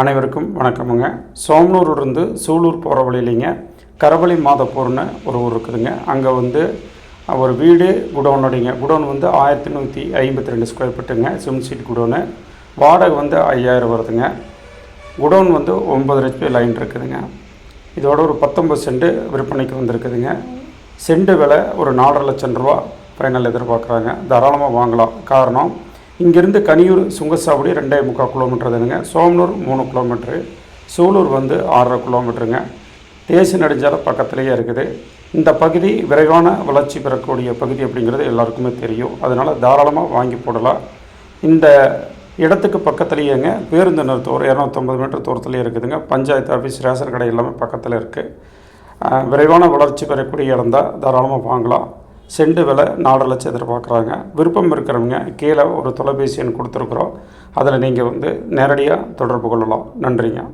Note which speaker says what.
Speaker 1: அனைவருக்கும் வணக்கமுங்க. சோம்னூர்லேருந்து சூலூர் போகிற வழியிலிங்க. கரவழி மாதப்பூர்னு ஒரு ஊர் இருக்குதுங்க. அங்கே வந்து ஒரு வீடு குடோனுடைங்க குடோன் வந்து ஆயிரத்தி நூற்றி ஐம்பத்தி ரெண்டு ஸ்கொயர் ஃபீட்டுங்க சிம் சீட் குடோனு. வாடகை வந்து ஐயாயிரம் வருதுங்க. குடோன் வந்து ஒம்பது ஹெச்பி லைன் இருக்குதுங்க. இதோட ஒரு பத்தொம்பது செண்டு விற்பனைக்கு வந்திருக்குதுங்க. செண்டு விலை ஒரு நாலரை லட்சம் ரூபா ஃபைனல் எதிர்பார்க்குறாங்க. தாராளமாக வாங்கலாம். காரணம் இங்கேருந்து கனியூர் சுங்கசாவடி ரெண்டே முக்கால் கிலோமீட்டர் தானுங்க. சோமனூர் மூணு கிலோமீட்ரு சூலூர் வந்து ஆறரை கிலோமீட்டருங்க தேசிய நெடுஞ்சாலை பக்கத்துலேயே இருக்குது. இந்த பகுதி விரைவான வளர்ச்சி பெறக்கூடிய பகுதி அப்படிங்கிறது எல்லாருக்குமே தெரியும். அதனால் தாராளமாக வாங்கி போடலாம். இந்த இடத்துக்கு பக்கத்துலேயேங்க பேருந்து நிறுத்தம் ஒரு இரநூத்தம்பது மீட்டர் தூரத்துலேயே இருக்குதுங்க. பஞ்சாயத்து ஆஃபீஸ் ரேஷன் கடை எல்லாமே பக்கத்தில் இருக்குது விரைவான வளர்ச்சி பெறக்கூடிய இடம் தான். தாராளமாக வாங்கலாம். செண்டு விலை நாலு லட்சம் எதிர்பார்க்குறாங்க. விருப்பம் இருக்கிறவங்க கீழே ஒரு தொலைபேசி எண் கொடுத்துருக்குறோம். அதில் நீங்கள் வந்து நேரடியாக தொடர்பு கொள்ளலாம். நன்றிங்க.